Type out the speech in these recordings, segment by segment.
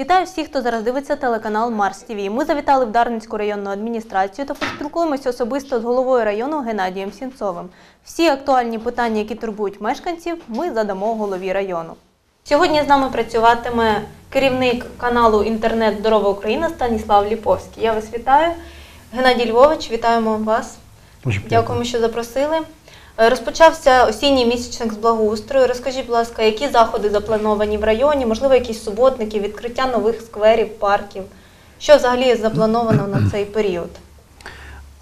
Вітаю всіх, хто зараз дивиться телеканал Марс ТВ. Ми завітали в Дарницьку районну адміністрацію та поспілкуємося особисто з головою району Геннадієм Сінцовим. Всі актуальні питання, які турбують мешканців, ми задамо голові району. Сьогодні з нами працюватиме керівник каналу Інтернет Здорова Україна Станіслав Ліповський. Я вас вітаю. Геннадій Львович, вітаємо вас. Дякуємо, що запросили. Е, Розпочався осінній місячник з благоустрою. Розкажіть, будь ласка, які заходи заплановані в районі, можливо, якісь суботники, відкриття нових скверів, парків. Що взагалі заплановано на цей період?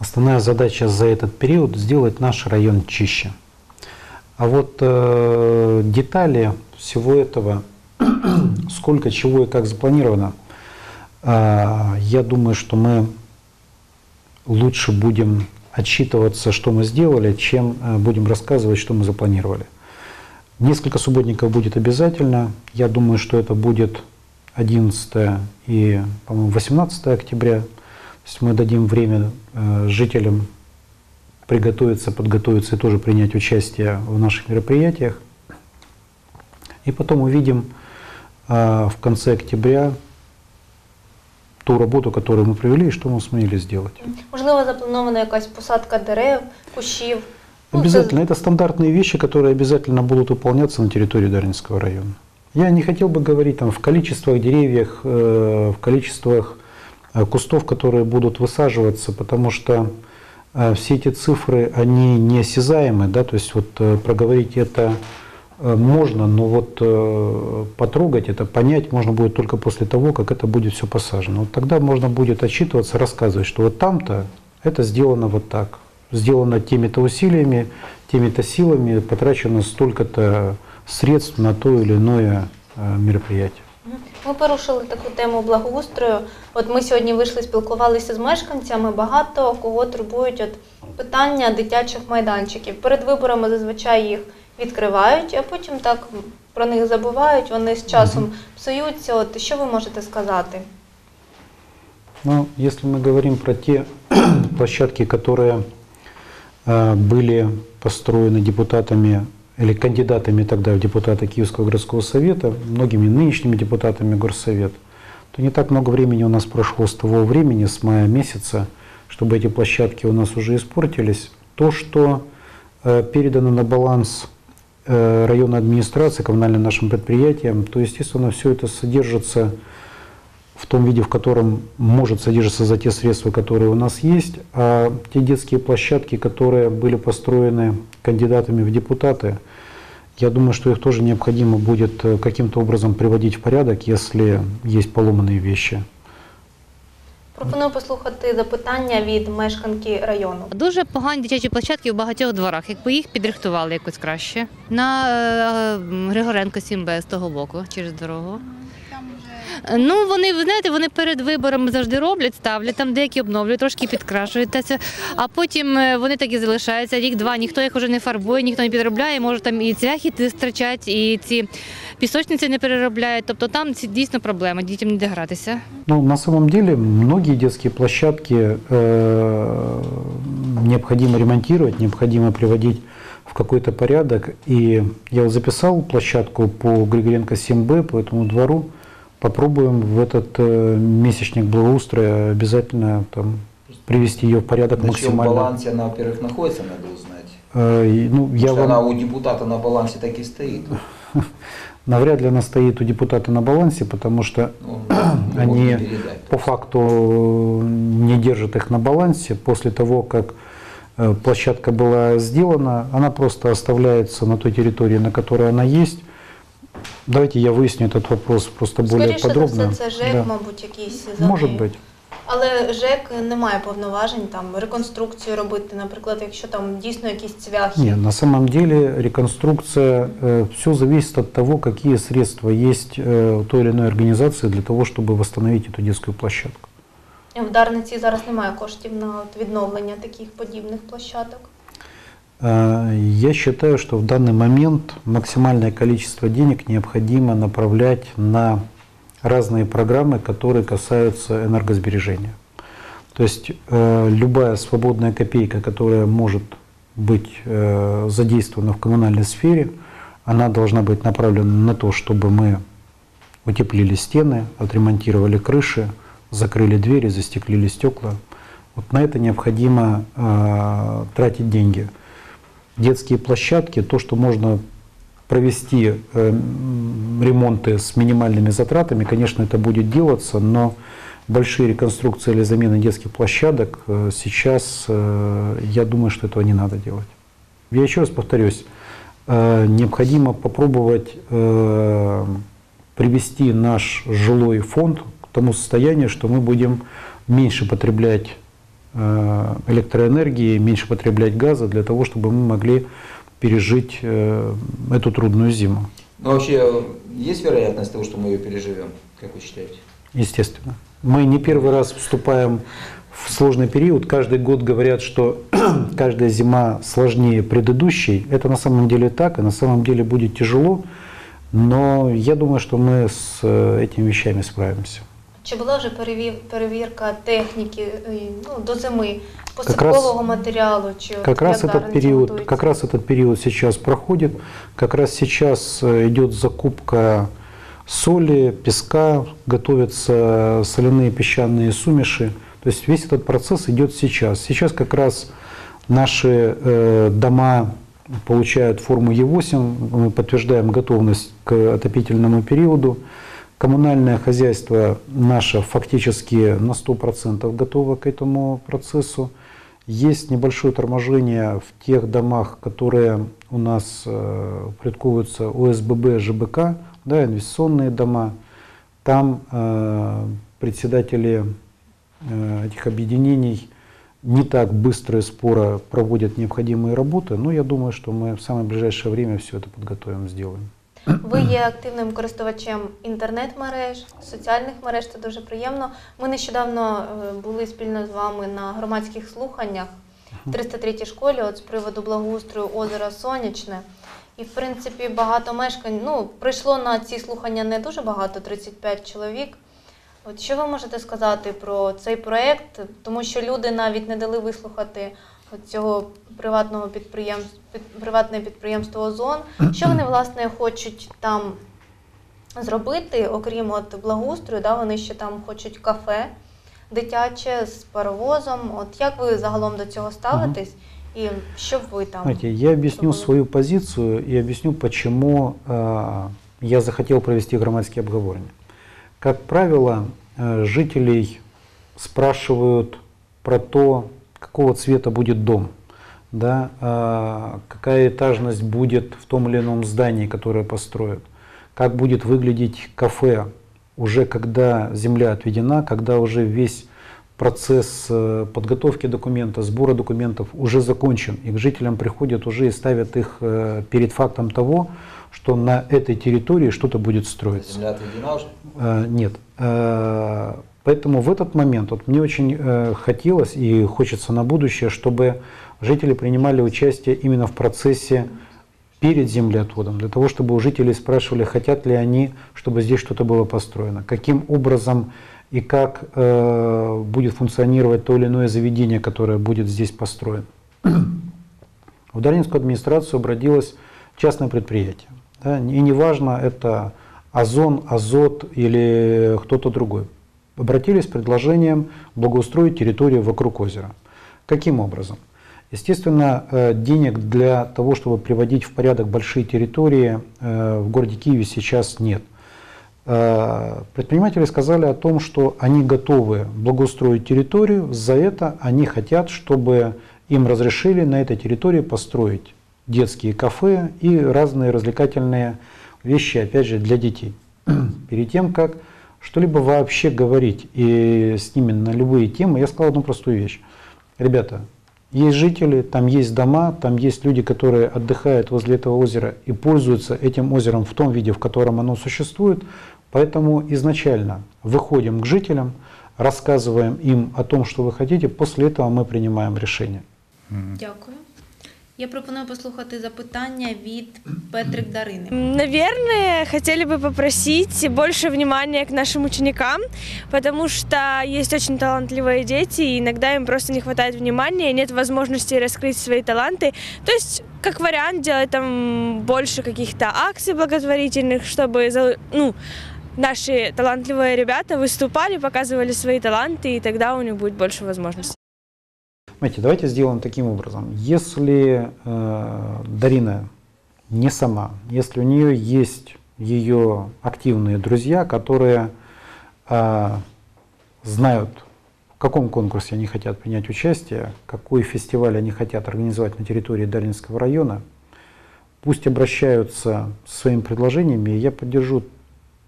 Основная задача за этот период сделать наш район чище. А вот э, детали всего этого, сколько чего и как запланировано, э, я думаю, что мы лучше будем отчитываться, что мы сделали, чем э, будем рассказывать, что мы запланировали. Несколько субботников будет обязательно. Я думаю, что это будет 11 и, по-моему, 18 октября. То есть мы дадим время э, жителям приготовиться, подготовиться и тоже принять участие в наших мероприятиях. И потом увидим э, в конце октября ту работу, которую мы провели и что мы сумели сделать. Можливо, запланована якась посадка дерев, кущів. Ну, Обязательно. Это стандартные вещи, которые обязательно будут выполняться на территории Дарнинского района. Я не хотел бы говорить там, в количествах деревьев, э, в количествах э, кустов, которые будут высаживаться, потому что э, все эти цифры, они неосязаемы, да, то есть вот проговорить это можно, но вот э, потрогать это, понять можно будет только после того, как это будет все посажено. Вот тогда можно будет отчитываться, рассказывать, что вот там-то это сделано вот так, сделано теми-то усилиями, теми-то силами, потрачено столько-то средств на то или иное э, мероприятие. Ми порушили таку тему благоустрою. От ми сьогодні вийшли, спілкувалися з мешканцями. Багато кого турбують от питання дитячих майданчиків. Перед виборами зазвичай їх відкривають, а потім так про них забувають. Вони з часом псуються. От що ви можете сказати? Ну, если мы говорим про те площадки, которые э, были построены депутатами или кандидатами тогда в депутаты Киевского городского совета, многими нынешними депутатами горсовет, то не так много времени у нас прошло с того времени, с мая месяца, чтобы эти площадки у нас уже испортились. То, что э, передано на баланс районной администрации, коммунальным нашим предприятиям, то, естественно, все это содержится в том виде, в котором может содержаться за те средства, которые у нас есть, а те детские площадки, которые были построены кандидатами в депутаты, я думаю, что их тоже необходимо будет э, каким-то образом приводить в порядок, если есть поломанные вещи. Пропоную послухати запитання від мешканки району. Дуже погані дитячі площадки в багатьох дворах. Якби їх підрихтували якось краще. На е, Григоренко 7Б з того боку через дорогу. Ну, вони, знаєте, вони перед виборами завжди роблять, ставлять, там деякі обновлюють, трошки підкрашуються, а потім е, вони так і залишаються. Рік-два, ніхто їх вже не фарбує, ніхто не підробляє, може там і цвяхи страчать, і ці пісочниці не переробляють. Тобто там дійсно проблема, дітям не де гратися. Ну, на самом деле, многие детские площадки э, необходимо ремонтировать, необходимо приводить в какой-то порядок. И я вот записал площадку по Григоренко 7Б, по этому двору. Попробуем в этот э, месячник благоустроя обязательно там, привести ее в порядок На чем максимально. балансе она, во-первых, находится, надо узнать. Э, ну, я вам... она у депутата на балансе так и стоит. Навряд ли она стоит у депутата на балансе, потому что Ну, Они передать. по факту э, не держат их на балансе. После того, как э, площадка была сделана, она просто оставляется на той территории, на которой она есть. Давайте я выясню этот вопрос просто более Скоріше за подробно. все, це ЖЕК, Да. мабуть, якийсь за Может нею. быть. Але ЖЕК не має повноважень там реконструкцію робити, наприклад, якщо там дійсно якісь цвяхи. Нет, на самом деле реконструкция, все зависит от того, какие средства есть э, у той или иной организации для того, чтобы восстановить эту детскую площадку. В Дарниці зараз немає коштів на от відновлення таких подібних площадок. Э, Я считаю, что в данный момент максимальное количество денег необходимо направлять на разные программы, которые касаются энергосбережения. То есть э, любая свободная копейка, которая может быть э, задействована в коммунальной сфере, она должна быть направлена на то, чтобы мы утеплили стены, отремонтировали крыши, закрыли двери, застеклили стекла. Вот на это необходимо э, тратить деньги. Детские площадки, то, что можно провести э, ремонты с минимальными затратами, конечно, это будет делаться, но большие реконструкции или замены детских площадок э, сейчас, э, я думаю, что этого не надо делать. Я еще раз повторюсь, необходимо попробовать привести наш жилой фонд к тому состоянию, что мы будем меньше потреблять электроэнергии, меньше потреблять газа для того, чтобы мы могли пережить э, эту трудную зиму. Но вообще есть вероятность того, что мы ее переживем, как вы считаете? Естественно. Мы не первый раз вступаем в сложный период. Каждый год говорят, что каждая зима сложнее предыдущей. Это на самом деле так, и на самом деле будет тяжело. Но я думаю, что мы с э, этими вещами справимся. Чи була вже перевір- перевірка техніки е, ну, до зими, раз- посадкового матеріалу? Чи от Как раз як этот дарниці период, готуються? как раз этот период сейчас проходит. Как раз сейчас э, идет закупка соли, песка, готовятся соляные песчаные сумеши. То есть весь этот процесс идет сейчас. Сейчас как раз наши э, дома получают форму Е8, мы подтверждаем готовность к отопительному периоду. Коммунальное хозяйство наше фактически на 100% готово к этому процессу. Есть небольшое торможение в тех домах, которые у нас э, упорядковываются ОСББ, ЖБК, да, инвестиционные дома. Там э, председатели э, этих объединений не так быстро и споро проводят необходимые работы, но я думаю, что мы в самое ближайшее время все это подготовим, сделаем. Ви є активним користувачем інтернет-мереж, соціальних мереж, це дуже приємно. Ми нещодавно е, були спільно з вами на громадських слуханнях в 303-й школі от з приводу благоустрою озера Сонячне. І, в принципі, багато мешкань, ну, прийшло на ці слухання не дуже багато, 35 чоловік. От що ви можете сказати про цей проєкт? Тому що люди навіть не дали вислухати цього приватного підприємства, приватне підприємство Озон. Що вони власне хочуть там зробити, окрім от благоустрою, да, вони ще там хочуть кафе дитяче з паровозом. От як ви загалом до цього ставитесь? І що б ви там? Знаете, я объясню чтобы- свою позицию и объясню, почему э, я захотел провести громадские обговорения. Как правило, э, жителей спрашивают про то, какого цвета будет дом, да, э, какая этажность будет в том или ином здании, которое построят, как будет выглядеть кафе, уже когда земля отведена, когда уже весь процесс э, подготовки документа, сбора документов уже закончен, и к жителям приходят уже и ставят их э, перед фактом того, что на этой территории что-то будет строиться. Земля отведена уже? Э, Нет. Поэтому в этот момент вот мне очень э, хотелось и хочется на будущее, чтобы жители принимали участие именно в процессе перед землеотводом, для того, чтобы у жителей спрашивали, хотят ли они, чтобы здесь что-то было построено, каким образом и как э, будет функционировать то или иное заведение, которое будет здесь построено. В Дарнинскую администрацию обратилось частное предприятие. да, и неважно, это Озон, Азот или кто-то другой. Обратились с предложением благоустроить территорию вокруг озера. Каким образом? Естественно, э, денег для того, чтобы приводить в порядок большие территории э, в городе Киеве сейчас нет. Э, Предприниматели сказали о том, что они готовы благоустроить территорию, за это они хотят, чтобы им разрешили на этой территории построить детские кафе и разные развлекательные вещи, опять же, для детей. Перед тем, как что-либо вообще говорить и с ними на любые темы, я сказал одну простую вещь. Ребята, есть жители, там есть дома, там есть люди, которые отдыхают возле этого озера и пользуются этим озером в том виде, в котором оно существует. Поэтому изначально выходим к жителям, рассказываем им о том, что вы хотите, после этого мы принимаем решение. Дякую. Я пропоную послухати запитання від Петрик Дарини. Наверное, хотели бы попросить больше внимания к нашим ученикам, потому что есть очень талантливые дети, и иногда им просто не хватает внимания, нет возможности раскрыть свои таланты. То есть, как вариант, делать там больше каких-то акций благотворительных, чтобы ну, наши талантливые ребята выступали, показывали свои таланты, и тогда у них будет больше возможностей. Смотрите, давайте сделаем таким образом. Если э, Дарина не сама, если у нее есть ее активные друзья, которые э, знают, в каком конкурсе они хотят принять участие, какой фестиваль они хотят организовать на территории Даринского района, пусть обращаются со своими предложениями, и я поддержу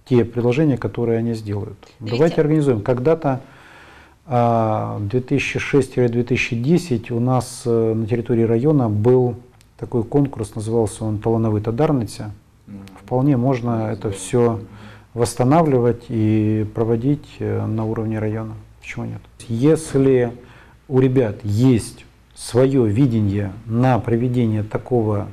те предложения, которые они сделают. Видите? Давайте организуем. Когда-то 2006-2010 у нас э, на территории района был такой конкурс, назывался он «Талановита Дарниця». Вполне можно это все восстанавливать и проводить э, на уровне района. Почему нет? Если у ребят есть свое видение на проведение такого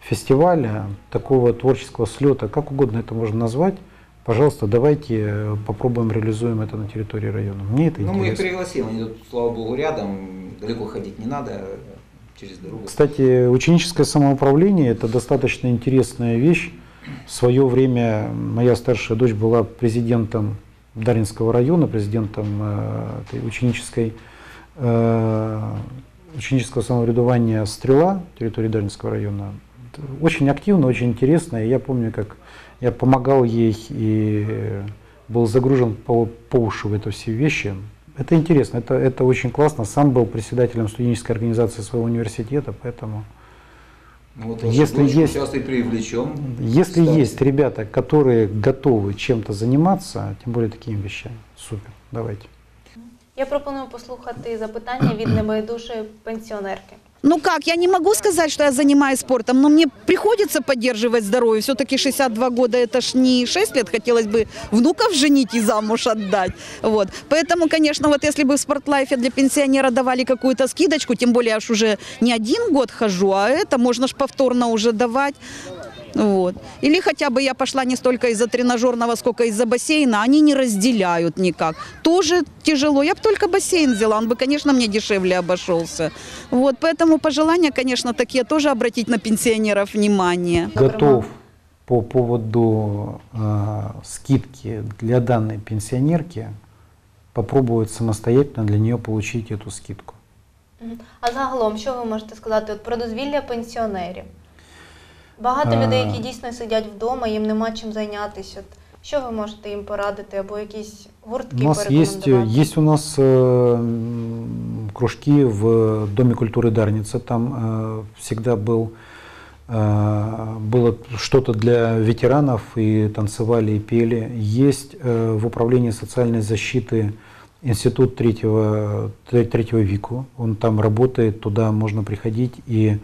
фестиваля, такого творческого слета, как угодно это можно назвать, пожалуйста, давайте э, попробуем реализуем это на территории района. Мне это Ну, мы их интересно. пригласим, они тут, слава богу, рядом, далеко ходить не надо, через дорогу. Кстати, ученическое самоуправление – это достаточно интересная вещь. В свое время моя старшая дочь была президентом Даринского района, президентом э, этой ученической, э, ученического самоврядування «Стрела» территории Даринского района Это Очень активно, очень интересно. И я помню, как я помогал ей и был загружен по, по уши в это все вещи. Это интересно, это, это очень классно. Сам был председателем студенческой организации своего университета, поэтому Ну, вот вашу Если дочку есть- Сейчас и привлечем. если Кстати. есть ребята, которые готовы чем-то заниматься, тем более такими вещами, супер, давайте. Я пропоную послухати запитання від небайдужої пенсіонерки. Ну как, я не могу сказать, что я занимаюсь спортом, но мне приходится поддерживать здоровье. Все-таки 62 года это ж не 6 лет, хотелось бы внуков женить и замуж отдать. Вот. Поэтому, конечно, вот если бы в спортлайфе для пенсионера давали какую-то скидочку, тем более я ж уже не один год хожу, а это можно ж повторно уже давать. Вот. Или хотя бы я пошла не столько из-за тренажерного, сколько из-за бассейна, они не разделяют никак. Тоже тяжело. Я бы только бассейн взяла, он бы, конечно, мне дешевле обошелся. Вот, поэтому пожелания, конечно, такие тоже обратить на пенсионеров внимание. Готов по поводу э, скидки для данной пенсионерки попробовать самостоятельно для нее получить эту скидку. Мгм. А загалом, що ви можете сказати от про дозвілля пенсіонерів? Багато А. людей, які дійсно сидять вдома, їм нема чим зайнятися. От що ви можете їм порадити або якісь гуртки У нас есть, порекомендувати? есть у нас э, м, кружки в Доме культуры Дарница. Там э, всегда был, э, было что-то для ветеранов, и танцевали, и пели. Есть э, в Управлении социальной защиты институт третьего, тре- третьего ВИКу. Он там работает, туда можно приходить. И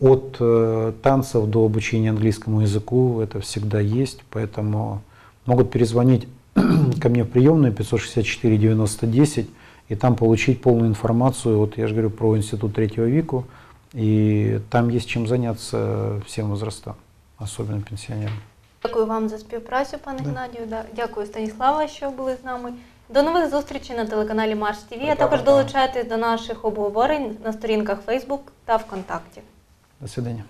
от э, танцев до обучения английскому языку это всегда есть. Поэтому могут перезвонить ко мне в приемную 564 90 10 и там получить полную информацию. Вот я же говорю про институт третьего веку, и там есть чем заняться всем возрастам, особенно пенсионерам. Дякую вам за співпрацю, пане Геннадію. Да. Дякую, Станіслава, що були з нами. До нових зустрічей на телеканалі Марш ТВ, а також Пока-пока. долучайтесь до наших обговорень на сторінках Facebook та ВКонтакті. До свидания.